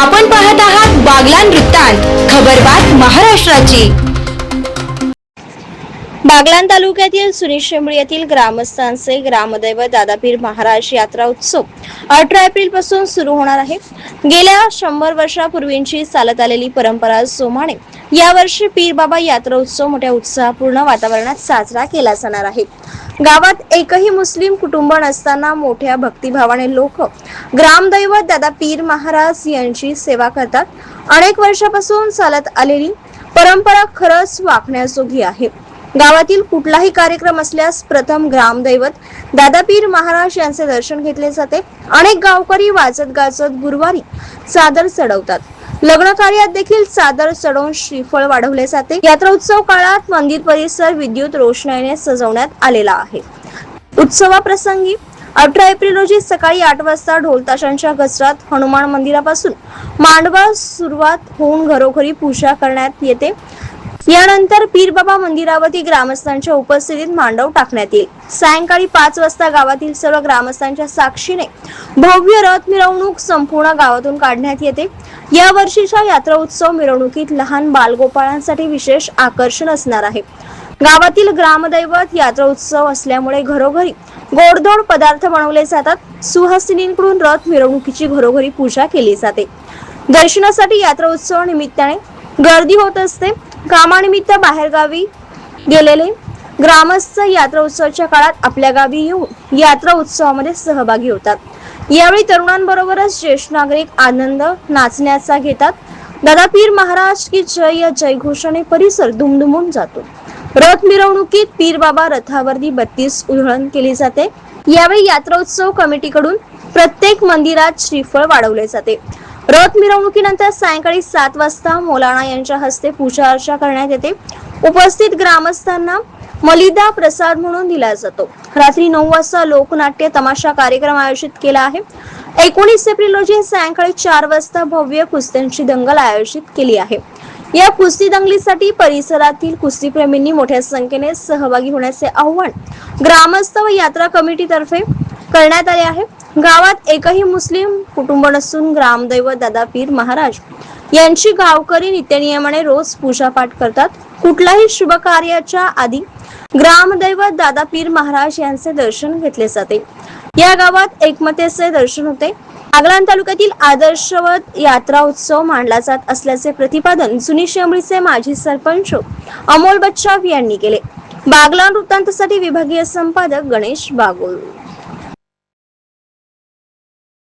आपण पाहत आहात बागलान वृत्तांत खबरबात महाराष्ट्राची. बागलान तालुक्यातील सुनिशेंबळी येथील ग्रामस्थांचे ग्रामदैवत दादापीर महाराज यात्रा उत्सव अठरा एप्रिलपासून सुरू होणार आहे. गेल्या शंभर वर्षापूर्वींची चालत आलेली परंपरा सोमाने यावर्षी पीर बाबा यात्रा उत्सव मोठ्या उत्साहपूर्ण वातावरणात साजरा केला जाणार आहे. गावात एकही मुस्लिम कुटुंब नसताना मोठ्या भक्तिभावाने लोक ग्रामदैवत दादा पीर महाराज यांची सेवा करतात. अनेक वर्षापासून चालत आलेली परंपरा खरंच वाकण्याजोगी आहे. गावातील कुठलाही कार्यक्रम असल्यास प्रथम ग्रामदैवत दादापीर महाराज यांचे दर्शन घेतले जाते. अनेक गावकरी वाजत गाजत गुरुवारी चादर चढवतात. लग्न कार्यात देखील चादर चढवून श्रीफळ वाढवले जाते. यात्रा उत्सव काळात मंदिर परिसर विद्युत रोषणाईने सजवण्यात आलेला आहे. उत्सवाप्रसंगी अठरा एप्रिल रोजी सकाळी आठ वाजता ढोलताशांच्या घसरात गजरात हनुमान मंदिरापासून मांडवा सुरुवात होऊन घरोघरी पूजा करण्यात येते. यानंतर पीरबाबा मंदिरावरती ग्रामस्थांच्या उपस्थितीत मांडव टाकण्यात येईल. सायंकाळी पाच वाजता गावातील सर्व ग्रामस्थांच्या साक्षीने भव्य रथ मिरवणूक संपूर्ण गावातून काढण्यात येते. या वर्षीच्या यात्रा उत्सव मिरवणुकीत लहान बालगोपाळांसाठी विशेष आकर्षण असणार आहे. गावातील ग्रामदैवत यात्रा उत्सव असल्यामुळे घरोघरी गोडधोड पदार्थ बनवले जातात. सुहासिनींकडून रथ मिरवणुकीची घरोघरी पूजा केली जाते. दर्शनासाठी यात्रा उत्सव निमित्ताने गर्दी होत असते. कामानिमित्त बाहेरगावी गेलेले. ग्रामस्थ यात्रा उत्सवाच्या काळात आपल्या गावी येऊन यात्रा उत्सवामध्ये सहभागी होतात. यावेळी तरुणांबरोबरच ज्येष्ठ नागरिक आनंद नाचण्याचा घेतात. दादा पीर महाराज की जय या जयघोषाने परिसर दुमदुमून जातो. रथ मिरवणुकीत पीर बाबा रथावरती बत्तीस उधळण केली जाते. यावेळी यात्रा उत्सव कमिटीकडून प्रत्येक मंदिरात श्रीफळ वाढवले जाते. रथ मिरवणुकीनंतर सायंकाळी सात वाजता मौलाना यांच्या हस्ते पूजा अर्चा करण्यात येते. उपस्थित ग्रामस्थांना मलिदा प्रसाद म्हणून दिला जातो. रात्री नऊ वाजता लोकनाट्य तमाशा कार्यक्रम आयोजित केला आहे. एकोणीस एप्रिल रोजी सायंकाळी चार वाजता भव्य कुस्त्यांची दंगल आयोजित केली आहे. या कुस्ती दंगलीसाठी परिसरातील कुस्तीप्रेमींनी मोठ्या संख्येने सहभागी होण्याचे आव्हान ग्रामस्थ व यात्रा कमिटीतर्फे करण्यात आले आहे. गावात एकही मुस्लिम कुटुंब नसून ग्रामदैवत दादा पीर महाराज यांची गावकरी नित्यनियमाने रोज पूजापाठ करतात. कुठल्याही शुभ कार्याच्या आधी ग्रामदैवत दादा पीर महाराज यांचे दर्शन घेतले जाते. या गावात एकमतेचे दर्शन होते. आगलान तालुक्यातील आदर्शवत यात्रा उत्सव मानला जात असल्याचे प्रतिपादन जुनी शेंबळीचे माजी सरपंच अमोल बच्चाव यांनी केले. बागलान वृत्तांतसाठी विभागीय संपादक गणेश बागोल.